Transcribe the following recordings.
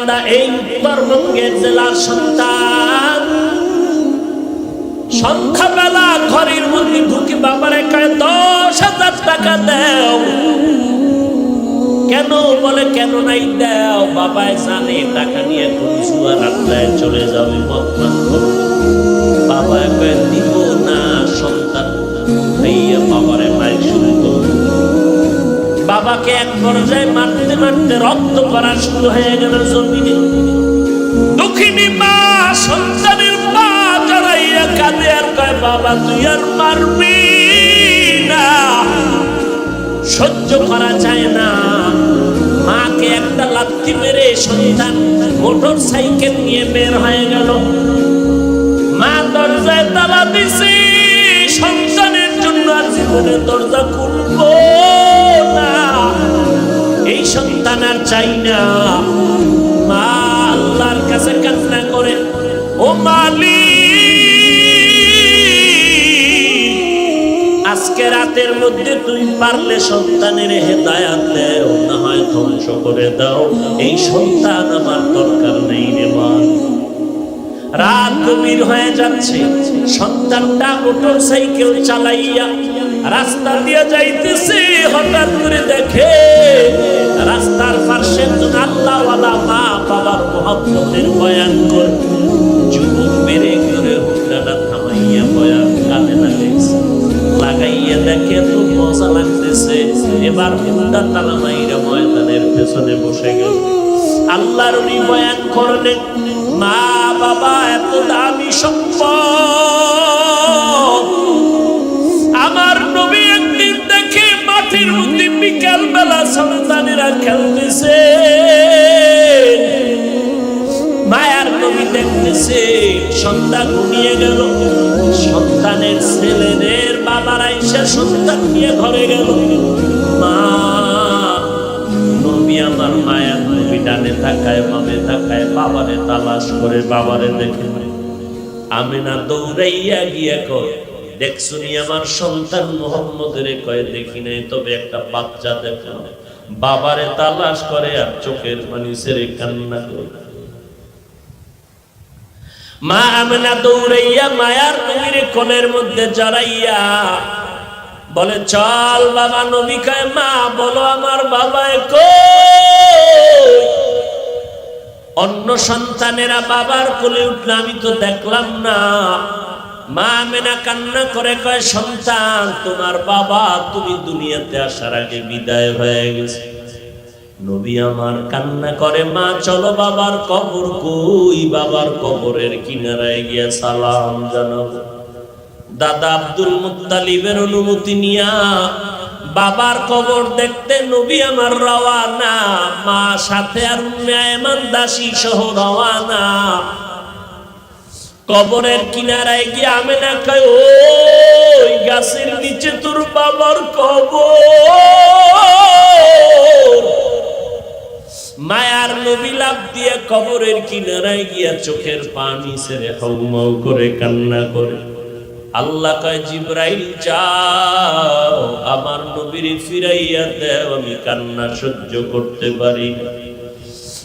বান্দা, এই উত্তরবঙ্গের জেলার সন্তান। সন্ধ্যাবেলা ঘরের মধ্যে ঢুকি বাবার একায় দশ হাজার টাকা দেও। কেন বলে, কেন নাই দেও? বাবায় জানে, টাকা নিয়ে জুয়ার আড্ডায় চলে যাবে মতমান বাবা দিব না, সন্তান। বাবারে করবে বাবাকে এক পর্যায়ে মারতে মারতে রক্ত করা শুরু হয়ে গেল জমিনে। দুঃখিনী মা, সন্তানের মা জড়াইয়া কাঁদে আর কয়, বাবা, তুই আর মারবি না। সহ্য করা যায় না। মাকে একটা লাথি মেরে সন্তান মোটর সাইকেল নিয়ে বের হয়ে গেল। মা দরজায় তালা দিছে, সন্তানের জন্য আর জীবনে দরজা খুলবো আর চাই না। মা আল্লাহর কাছে কান্না করে, ও মালি আজকে রাতের মধ্যে তুই পারলে সন্তানের হেদায়াত দেও না হয় ধ্বংস করে দাও। এই সন্তান আমার দরকার নেই রে মা। রাত গভীর হয়ে যাচ্ছে, সন্তানটা মোটর সাইকেল চালাইয়া রাস্তা দিয়ে যাইতেছে, হঠাৎ করে দেখে রাস্তার পাশে আল্লাহওয়ালা মা বাবার মহব্বতের বয়ান করে। যুবক বেড়ে করে হুন্ডাটা থামাইয়া বয়ান কাঁদে লাগেছে লাগাইয়া দেখে তো মজা লাগতেছে, এবার হুন্ডা তালা মাইরা ময়দানের পেছনে বসে গেল। আল্লাহর উনি বয়ান করলেন, মা বাবা, এত দামি সম্পদ সন্তানেরা খেলতেছে। মায়ার দেখতেছে, সন্তান ঘুমিয়ে গেল। সন্তানের ছেলেদের বাবার আইসা সন্তান নিয়ে ঘরে গেল। মা, নবী আমার তাকায় বামে তাকায় বাবারে তালাশ করে, বাবারে দেখে। আমি না দৌড়াইয়া গিয়া কয় দেখছুনি আমার সন্তান মোহাম্মদের কয়, দেখি নাই, তবে একটা বাচ্চা দেখো। বাবারে তালাশ করে আর চোখের পানি ছেড়ে কান্না করে। মা আমেনা দৌড়াইয়া মায়ার নবীর কোলের মধ্যে জড়াইয়া বলে, চল বাবা, নবী কয়, মা, বলো আমার বাবা কই? অন্য সন্তানেরা বাবার কোলে উঠলে আমি তো দেখলাম না। মা মেনা কান্না করে কয়, সন্তান, তোমার বাবা তুমি দুনিয়াতে আসার আগে বিদায় হয়ে গেছে। নবী আমার কান্না করে, মা, চলো বাবার কবর কই? বাবার কবরের কিনারায় গিয়া সালাম জানাব দাদা আব্দুল মুত্তালিবের অনুমতি নিয়া বাবার কবর দেখতে নবী আমার রওয়ানা। মা সাথে আর দাসী সহ রওয়ানা। কবরের কিনারায় গিয়ে আমি না কয় ওই গাছের নিচে তোর বাবার কবর মায়ার নবী লাভ দিয়ে কবরের কিনারায় গিয়া চোখের পানি ছেড়ে হাউমাউ করে কান্না করে আল্লাহ কয়, জিব্রাইল, যাও, আমার নবীর ফিরাইয়া দেও, আমি কান্না সহ্য করতে পারি না।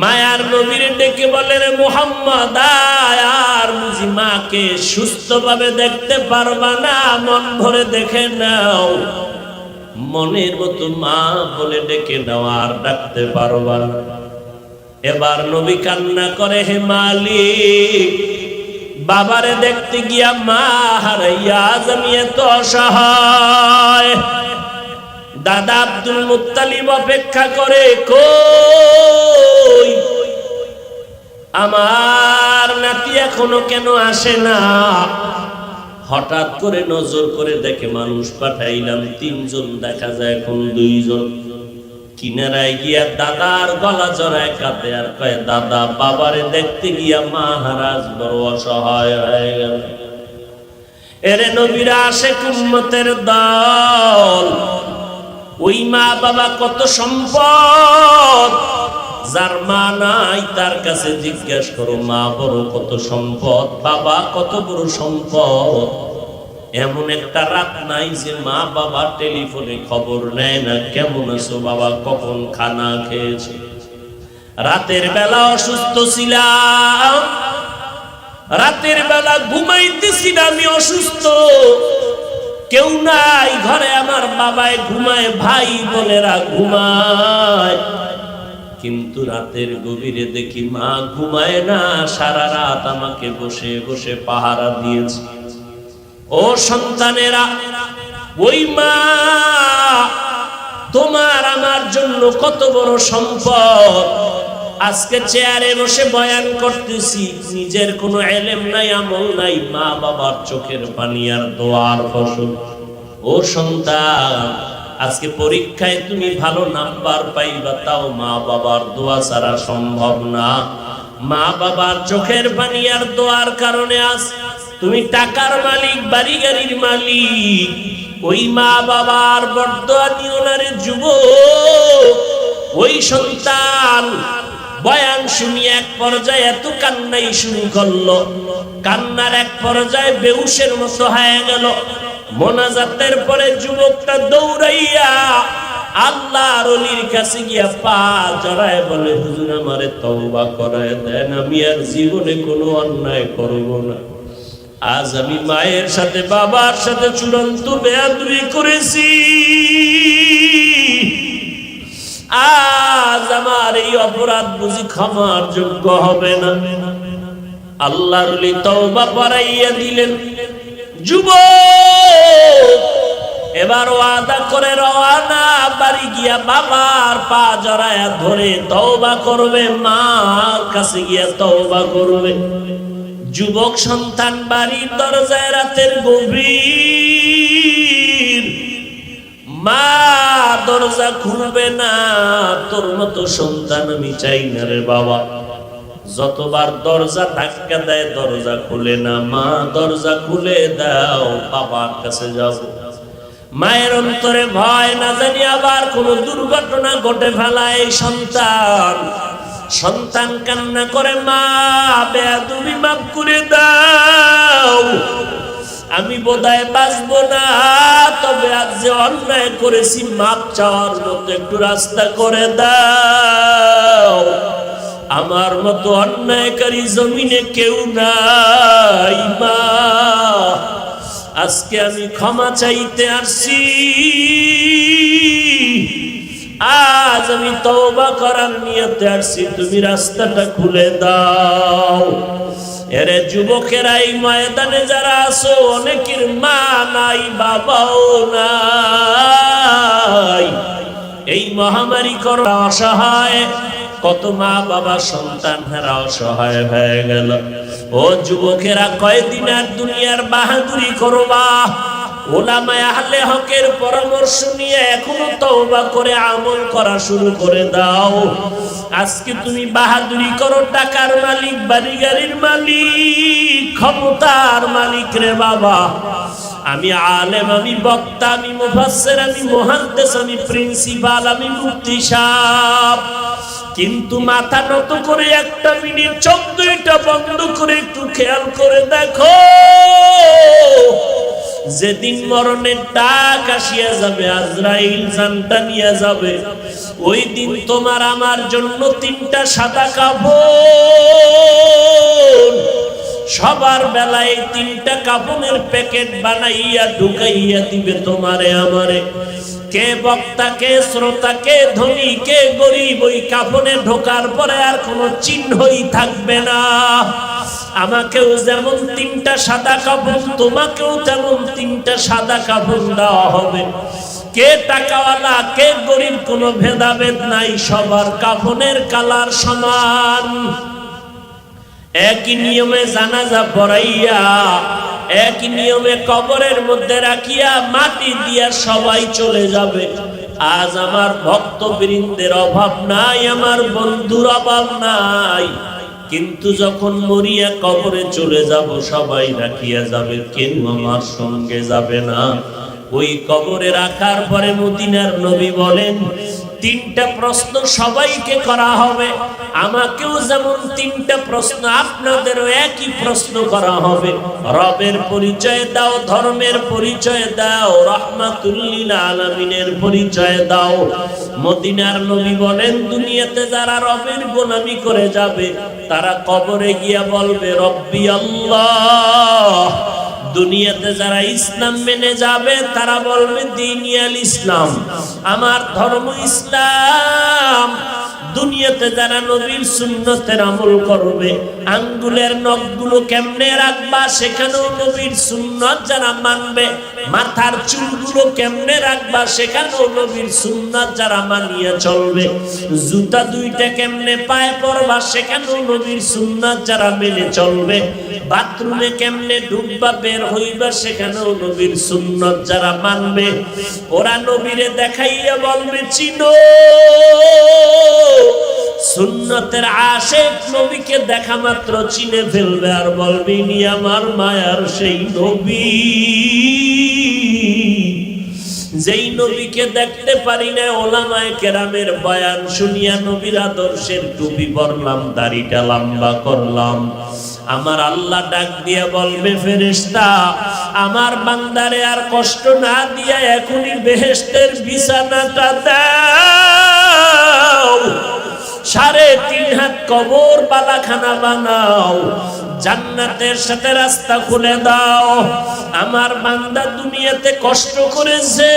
মায়ার নবীর ডেকে বলেন, মোহাম্মদ আর বুঝি মাকে সুস্থভাবে দেখতে পারবা না, মন ভরে দেখে নাও। মনের মতো মা বলে ডেকে নাও, আর ডাকতে পারবা না। এবার নবী কান্না করে, হে মালিক, বাবারে দেখতে গিয়া মা হারাইয়া আজ আমি এত অসহায়। দাদা আব্দুল মুত্তালিব অপেক্ষা করে, কই? আমার নাতি এখনও কেন আসে না? হঠাৎ করে নজর করে দেখে মানুষ পাঠাইলাম, তিনজন দেখা যায় এখন দুইজন। কিনারায় গিয়া দাদার গলা জড়ায় কাঁদে আর কয়, দাদা, বাবারে দেখতে গিয়া মহারাজ বড় অসহায় হয়ে গেল। এরে নবীরা আসে কুম্মতের দল মা বাবা কত সম্পদ? যার মা নাই, তার কাছে জিজ্ঞাসা করো, মা বড় কত সম্পদ, বাবা কত বড় সম্পদ? এমন একটা রাত নাই যে মা বাবা টেলিফোনে খবর নেয় না, কেমন আছো বাবা, কখন খানা খেয়েছে? রাতের বেলা অসুস্থ ছিলাম, রাতের বেলা ঘুমাইতেছি না, আমি অসুস্থ। কেউ নাই ঘরে, আমার বাবায় ঘুমায়, ভাই বোনেরা ঘুমায়। কিন্তু রাতের গভীরে দেখি মা ঘুমায় না, সারা রাত আমাকে বসে বসে পাহারা দিয়েছে। ও সন্তানেরা, ওই মা, তোমার আমার জন্য কত বড় সম্পদ। আজকে চেয়ারে বসে বয়ান করতেছি, নিজের কোনো এলেম নাই, আমল নাই, মা বাবার চোখের পানি আর দোয়ার ফসল। ও সন্তান, আজকে পরীক্ষায় তুমি ভালো নাম্বার পাইবা, তাও মা বাবার দোয়া ছাড়া সম্ভব না। মা বাবার চোখের পানি আর দোয়ার কারণে আজ তুমি টাকার মালিক বাড়ি গাড়ির মালিক। ওই মা বাবার বর্দোয়া দিও না রে যুবক, ওই সন্তান। বয়ান শুনি এক পর্যায়ে এত কান্নাই শুরু করল। কান্নার এক পর্যায়ে বেউসের মতো হয়ে গেল। মোনাজাতের পরে যুবকটা দৌড়াইয়া গিয়া পা জড়ায় বলে আমি আর জীবনে কোনো অন্যায় করব না। আজ আমি মায়ের সাথে, বাবার সাথে চূড়ান্ত বেয়াদবি করেছি। আজ আমার এই অপরাধ বুঝি ক্ষমার যোগ্য হবে না। দিলেন। যুব এবার ওয়াদা করে রওয়ানা বাড়ি গিয়া বাবার পা জড়ায়া ধরে তওবা করবে, মার কাছে গিয়া তওবা করবে। যুবক সন্তান বাড়ির দরজায় রাতের গভীর মা, দরজা খুলবে না। তোর মতো সন্তান আমি চাই না রে বাবা। যতবার দরজা ধাক্কা দেয়, দরজা খুলে না। মা, দরজা খুলে দাও, বাবার কাছে যাব মায়ের অন্তরে ভয়, না জানি আবার কোনো দুর্ঘটনা ঘটে ফেলায় সন্তান। সন্তান কান্না করে, মা বেয়া তুমি মাফ করে দাও। আমি বোধহয় বাঁচবো না, তবে আজ যে অন্যায় করেছি, মাপ চাওয়ার মতো একটু রাস্তা করে দাও। আমার মতো অন্যায়কারী জমিনে কেউ নাই, মা। আজকে আমি ক্ষমা চাইতে আসছি। আজ আমি তওবা করার নিয়তে আসছি, তুমি রাস্তাটা খুলে দাও। এরে যুবকেরা এই ময়দানে যারা আছো, অনেকের মা নাই, বাবাও নাই। এই মহামারী কর অসহায়, কত মা বাবা সন্তান হেরা অসহায় হয়ে গেল। ও যুবকেরা, কয়দিন আর দুনিয়ার বাহাদুরি করবা? ওলামায় আহলে হকের পরামর্শ নিয়ে এখনও তওবা করে আমল করা শুরু করে দাও। আজকে তুমি বাহাদুরি করো, টাকার মালিক বাড়ি গাড়ির মালিক, ক্ষমতার মালিক রে বাবা। আমি আলেম, আমি বক্তা, আমি মুফাসসির, আমি মুহাদ্দিস, আমি প্রিন্সিপাল, আমি মুফতি সাহেব। কিন্তু মাথা নত করে একটা মিনিট, চোখ দুইটা বন্ধ করে একটু খেয়াল করে দেখো। যেদিন মরণের ডাক আসিয়া যাবে, আজরাইল জানটা নিয়ে যাবে ওই দিন তোমার আমার জন্য তিনটা সাদা কাপড়। সবার বেলায় তিনটা কাপড়ের প্যাকেট বানাইয়া, ঢুকাইয়া দিবে তোমারে আমারে। কে বক্তা, কে শ্রোতা, কে ধনী, কে গরিব, ওই কাপড়ে ঢোকার পরে আর কোনো চিহ্নই থাকবে না। আমাকেও যেমন তিনটা সাদা কাপড়, তোমাকেও তেমন তিনটা সাদা কাপড় দেওয়া হবে। কে টাকাওয়ালা, কে গরিব, কোনো ভেদাভেদ নাই, সবার কাফনের কালার সমান। একই নিয়মে জানাজা পড়াইয়া, একই নিয়মে কবরের মধ্যে রাখিয়া মাটি দিয়া সবাই চলে যাবে। আজ আমার ভক্ত বৃন্দের অভাব নাই, আমার বন্ধুর অভাব নাই। কিন্তু যখন মরিয়া কবরে চলে যাব, সবাই রাখিয়া যাবে, কেউ আমার সঙ্গে যাবে না। ওই কবরে রাখার পরে মদিনার নবী বলেন তিনটা প্রশ্ন সবাইকে করা হবে। আমাকেও যেমন তিনটা প্রশ্ন, আপনাদেরও একই প্রশ্ন করা হবে। রবের পরিচয় দাও, ধর্মের পরিচয় দাও, রহমাতুল্লিল আলমিনের পরিচয় দাও। মদিনার নবী বলেন, দুনিয়াতে যারা রবের গোলামি করে যাবে, তারা কবরে গিয়া বলবে, রব্বি আল্লাহ। দুনিয়াতে যারা ইসলাম মেনে যাবে তারা বলবে দিনিয়াল ইসলাম। আমার ধর্ম ইসলাম। দুনিয়াতে যারা নবীর সুন্নতের আমল করবে, আঙ্গুলের নখগুলো কেমনে রাখবা সেখানেও নবীর সুন্নত যারা মানবে, মাথার চুলগুলো কেমনে রাখবা সেখানেও নবীর সুন্নত যারা মানিয়ে চলবে, জুতা দুইটা কেমনে পায়ে পরবা সেখানেও নবীর সুন্নত যারা মেনে চলবে, বাথরুমে কেমনে ঢুকবা বের হইবা সেখানেও নবীর সুন্নত যারা মানবে, ওরা নবীরে দেখাইয়া বলবে, চিনো। সুন্নতের আশেক নবীকে দেখা মাত্র চিনে ফেলবে আর বলবে আমার মায়ার সেই নবী। যেই নবীকে দেখতে পারি না, ওলামায় কেরামের বয়ান শুনিয়া নবীর আদর্শের টুপি পরলাম, দাড়িটা লম্বা করলাম। আমার আল্লাহ ডাক দিয়া বলবে ফেরেস্তা আমার বান্দারে আর কষ্ট না দিয়া এখনই বেহেস্তের বিছানাটা দাও। সাড়ে তিন হাত কবর বালাখানা বানাও। জান্নাতের সাথে রাস্তা খুলে দাও। আমার বান্দা দুনিয়াতে কষ্ট করেছে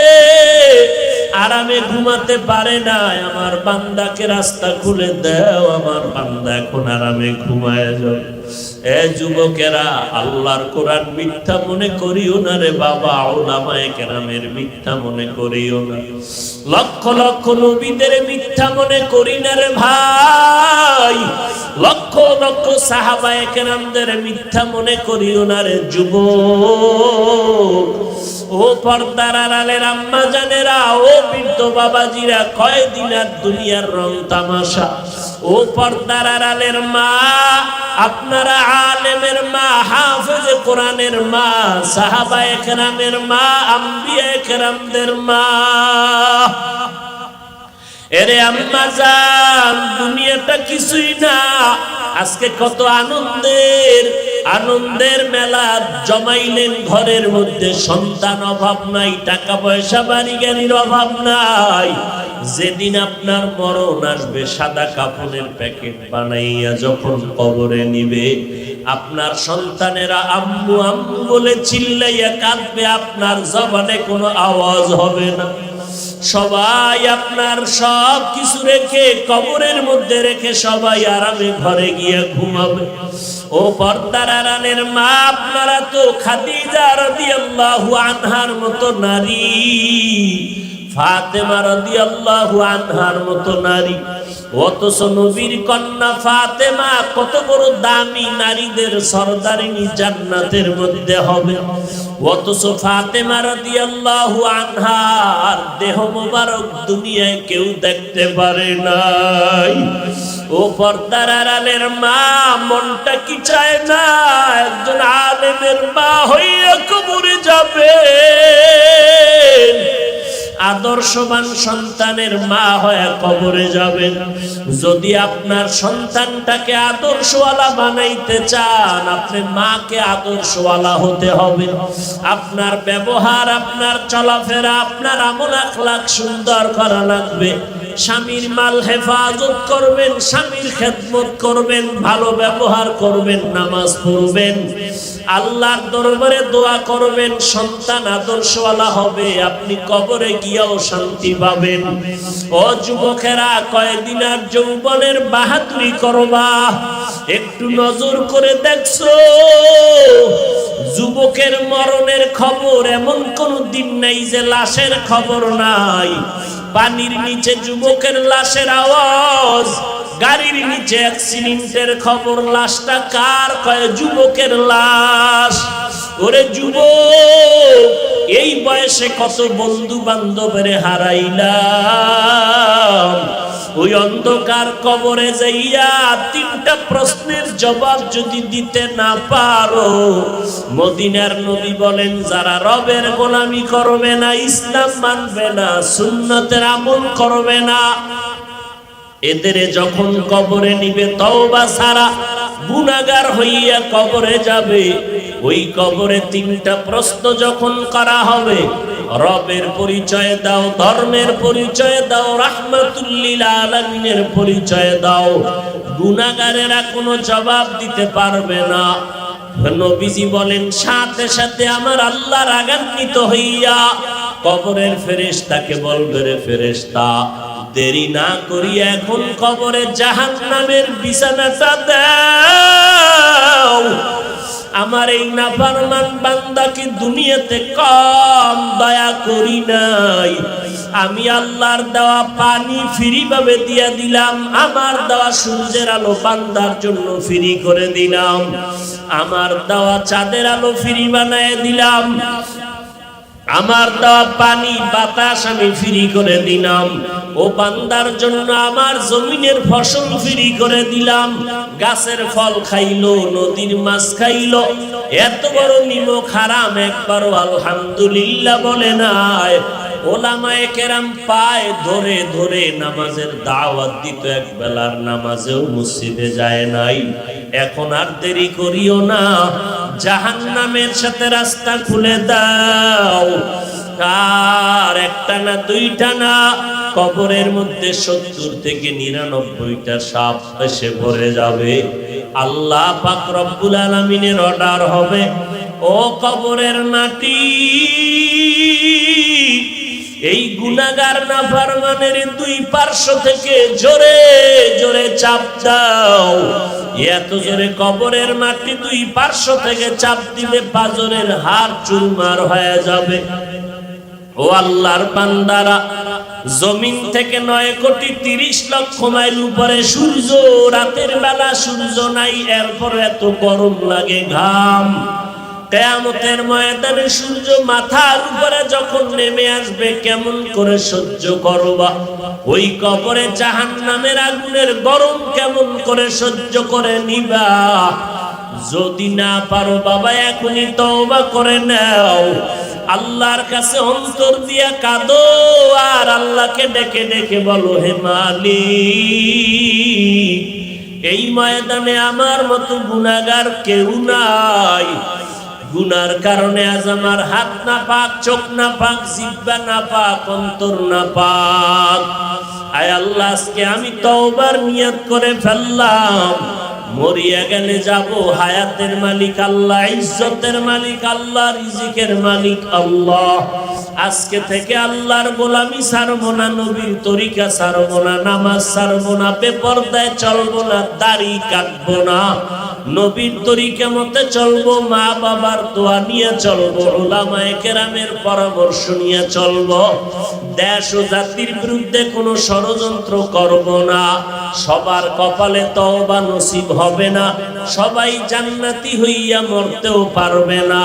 আরামে ঘুমাতে পারে না আমার বান্দাকে রাস্তা খুলে দাও, আমার বান্দা এখন আরামে ঘুমায় যাবে। এ যুবকেরা, আল্লাহর কোরআন মিথ্যা মনে করিও না রে বাবা ওলামায়ে কেরামের মিথ্যা মনে করিও না। লক্ষ লক্ষ নবীদের মিথ্যা মনে করি না রে ভাই, লক্ষ লক্ষ লক্ষ সাহাবায়ে কেরামদের মিথ্যা মনে করিও না রে যুবক। ও পর্দার আড়ালের আম্মা জানেরা, ও বৃদ্ধ বাবাজিরা, কয়দিন আর দুনিয়ার রং তামাশা। ও পর্দার আড়ালের মা, আপনারা আলেমের মা, হাফেজ কোরআনের মা সাহাবা একরামের মা, আম্বিয়া একরামদের মা। এরে আম্মা জান দুনিয়াটা কিছুই না। আজকে কত আনন্দের আনন্দের মেলা জমাইলেন ঘরের মধ্যে। সন্তান অভাব নাই টাকা পয়সা বাড়ি গাড়ির অভাব নাই। যেদিন আপনার মরণ আসবে, সাদা কাপড়ের প্যাকেট বানাইয়া যখন কবরে নিবে, আপনার সন্তানেরা আম্মু আম্মু বলে চিল্লাইয়া কাঁদবে, আপনার জবানে কোনো আওয়াজ হবে না। সবাই আপনার সব কিছু রেখে, কবরের মধ্যে রেখে সবাই আরামে ঘরে গিয়ে ঘুমাবে। ও পর্দার আরানের মা, আপনারা তো খাদিজা রাদিয়াল্লাহু আনহার মতো নারী। ফাতেমা রাদিয়াল্লাহু আনহার মতো নারী। অথচ নবীর কন্যা ফাতেমা কত বড় দামি নারীদের সরদারিনী জান্নাতের মধ্যে হবে। অথচ ফাতেমা রাদিয়াল্লাহু আনহার দেহ মোবারক দুনিয়ায় কেউ দেখতে পারে নাই। ও পর্দার আড়ালের মা, মনটা কি চায় না? একজন আলেমের মা হইয়া কবরে যাবে। আদর্শবান সন্তানের মা হয়ে কবরে যাবেন। যদি আপনার সন্তানটাকে আদর্শওয়ালা বানাইতে চান, আপনি মাকে আদর্শওয়ালা হতে হবে। আপনার ব্যবহার, আপনার চলাফেরা, আপনার আমল আখলাক সুন্দর করা লাগবে। স্বামীর মাল হেফাজত করবেন, স্বামীর খেদমত করবেন, ভালো ব্যবহার করবেন, নামাজ পড়বেন। আল্লাহর দরবারে দোয়া করবেন, সন্তান আদর্শওয়ালা হবে, আপনি কবরে গিয়েও শান্তি পাবেন। ও যুবকেরা কয়েকদিন আর যৌবনের বাহাদুরি করবা? একটু নজর করে দেখছ? যুবকের মরণের খবর এমন কোন দিন নাই যে লাশের খবর নাই। পানির নিচে যুবকের লাশের আওয়াজ, গাড়ির নিচে অ্যাক্সিডেন্টের খবর, লাশটা কার? কয়, যুবকের লাশ। ওরে যুব এই বয়সে কত বন্ধু বান্ধবের হারাইলাম। ওই অন্ধকার কবরে যাইয়া তিনটা প্রশ্নের জবাব যদি দিতে না পারো, মদিনার নবী বলেন, যারা রবের গোলামি করবে না, ইসলাম মানবে না, সুন্নতের আমল করবে না, এদের যখন কবরে নিবে তওবা সারা গুনাগার হইয়া কবরে যাবে, ওই কবরে তিনটা প্রশ্ন যখন করা হবে রবের পরিচয় দাও, ধর্মের পরিচয় দাও, রাহমাতুল্লিল পরিচয় দাও। গুনাগারেরা কোনো জবাব দিতে পারবে না। নবীজি বলেন, সাথে সাথে আমার আল্লাহ রাগান্বিত হইয়া কবরের ফেরেশতাকে বলবে, রে ফেরেশতা, দেরি না করিয়া এখন কবরে জাহান নামের বিছানাটা দাও। আমার এই নাফারমান বান্দাকে দুনিয়াতে কম দয়া করি নাই। আমি আল্লাহর দেওয়া পানি ফ্রি ভাবে দিয়া দিলাম, আমার দেওয়া সূর্যের আলো বান্দার জন্য ফ্রি করে দিলাম, আমার দেওয়া চাঁদের আলো ফ্রি বানায় দিলাম আমার দেওয়া পানি, বাতাস আমি ফ্রি করে দিলাম। ও বান্দার জন্য আমার জমিনের ফসল ফ্রি করে দিলাম। গাছের ফল খাইলো, নদীর মাছ খাইলো। এত বড় নিমক হারাম, একবারও আলহামদুলিল্লাহ বলে নাই। ওলামায়ে কেরাম পায়, ধরে ধরে নামাজের দাওয়াত দিত, এক বেলার নামাজেও মসজিদে যায় নাই। এখন আর দেরি করিও না। জাহান্নামের সাথে রাস্তা খুলে দাও। আর একটা না, দুইটা না, কবরের মধ্যে সত্তর থেকে নিরানব্বইটা সাপ এসে ভরে যাবে। আল্লাহ পাক রব্বুল আলমিনের অর্ডার হবে, ও কবরের মাটি এই গুনাগার না ফারমানের দুই পার্শ্ব থেকে জোরে জোরে চাপ দাও। এত জোরে কবরের মাটি দুই পার্শ্ব থেকে চাপ দিলে পাজরের হাড় চুরমার হয়ে যাবে। ও আল্লাহর বান্দারা, জমিন থেকে নয় কোটি তিরিশ লক্ষ মাইল উপরে সূর্য, রাতের বেলা সূর্য নাই, এরপর এত গরম লাগে ঘাম। কেয়ামতের ময়দানে সূর্য মাথার উপরে যখন নেমে আসবে, কেমন করে সহ্য করবা? ওই কবরে জাহান নামের আগুনের গরম কেমন করে সহ্য করে নিবা? যদি না পারো বাবা, এখনই তওবা করে নাও। আল্লাহর কাছে অন্তর দিয়া কাঁদো আর আল্লাহকে ডেকে ডেকে বলো, হে মালিক, এই ময়দানে আমার মতো গুনাগার কেউ নাই। গুনার কারণে আজ আমার হাত না পাক চোখ না পাক জিব্বা না পাক অন্তর না পাক আয় আল্লাহ, আজকে আমি তওবার নিয়াত করে ফেললাম। মরিয়া গেলে যাব, হায়াতের মালিক আল্লাহ, ইজ্জতের মালিক আল্লাহ, রিজিকের মালিক আল্লাহ। আজকে থেকে আল্লাহর গোলামি ছাড়বো না, নবীর তরিকা ছাড়বো না, নামাজ ছাড়বো না, বেপরদায় চলবো না, দাড়ি কাটবো না। নবীর তরিকা মতে চলবো, মা বাবার দোয়া নিয়ে চলবো ওলামায়ে কেরামের পরামর্শ নিয়ে চলবো। দেশ ও জাতির বিরুদ্ধে কোনো ষড়যন্ত্র করব না। সবার কপালে তওবা নসিব হবে না। সবাই জান্নাতি হইয়া মরতেও পারবে না।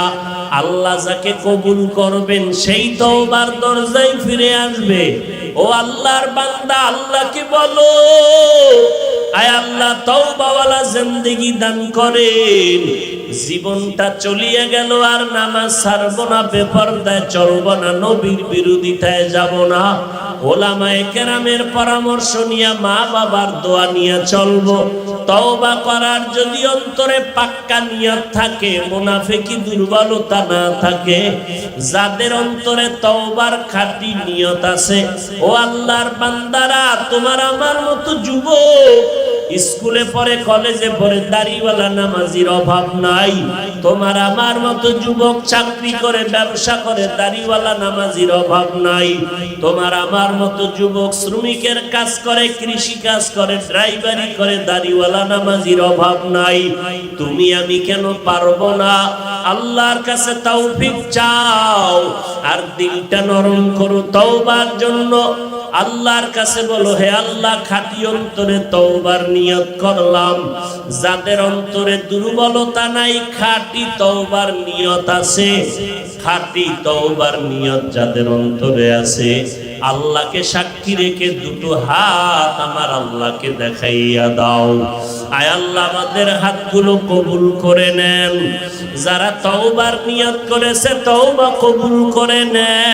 আল্লাহ যাকে কবুল করবেন, সেই তওবার দরজায় ফিরে আসবে। ও আল্লাহর বান্দা, আল্লাহকে বলো। আয় আল্লাহ, তওবাওয়ালা জিন্দেগি দান করেন। জীবনটা চলিয়ে গেল, আর নামাজ ছাড়বো না, বেপরদায় চলবো না, নবীর বিরোধিতায় যাব না। ওলামায়ে কেরামের পরামর্শ নিয়ে মা বাবার দোয়া নিয়ে চলবো। তওবা করার যদি অন্তরে পাক্কা নিয়ত থাকে, মুনাফিকি দুর্বলতা না থাকে, যাদের অন্তরে তওবার খাঁটি নিয়ত আছে ও আল্লাহর বান্দারা, তোমার আমার মতো যুবক, স্কুলে পড়ে, কলেজে পড়ে দাড়িওয়ালা নামাজির অভাব নাই। তোমার আমার মতো যুবক চাকরি করে, ব্যবসা করে, দাড়িওয়ালা নামাজির অভাব নাই। তোমার আমার মতো যুবক শ্রমিকের কাজ করে, কৃষি কাজ করে, ড্রাইভারি করে, দাড়িওয়ালা নামাজির অভাব নাই। তুমি আমি কেন পারব না? আল্লাহর কাছে তৌফিক চাও আর দিলটা নরম করো তওবার জন্য আল্লাহর কাছে বলো, হে আল্লাহ, খাটি অন্তরে তওবার নিয়ত করলাম। যাদের অন্তরে দুর্বলতা নাই, খাটি তওবার নিয়ত আছে। খাটি তওবার নিয়ত যাদের অন্তরে আছে, আল্লাহকে সাক্ষী রেখে দুটো হাত আমার আল্লাহকে দেখাইয়া দাও। আয় আল্লাহ, আমাদের হাতগুলো কবুল করে নেন। যারা তওবার নিয়ত করেছে, তওবা কবুল করে নেন।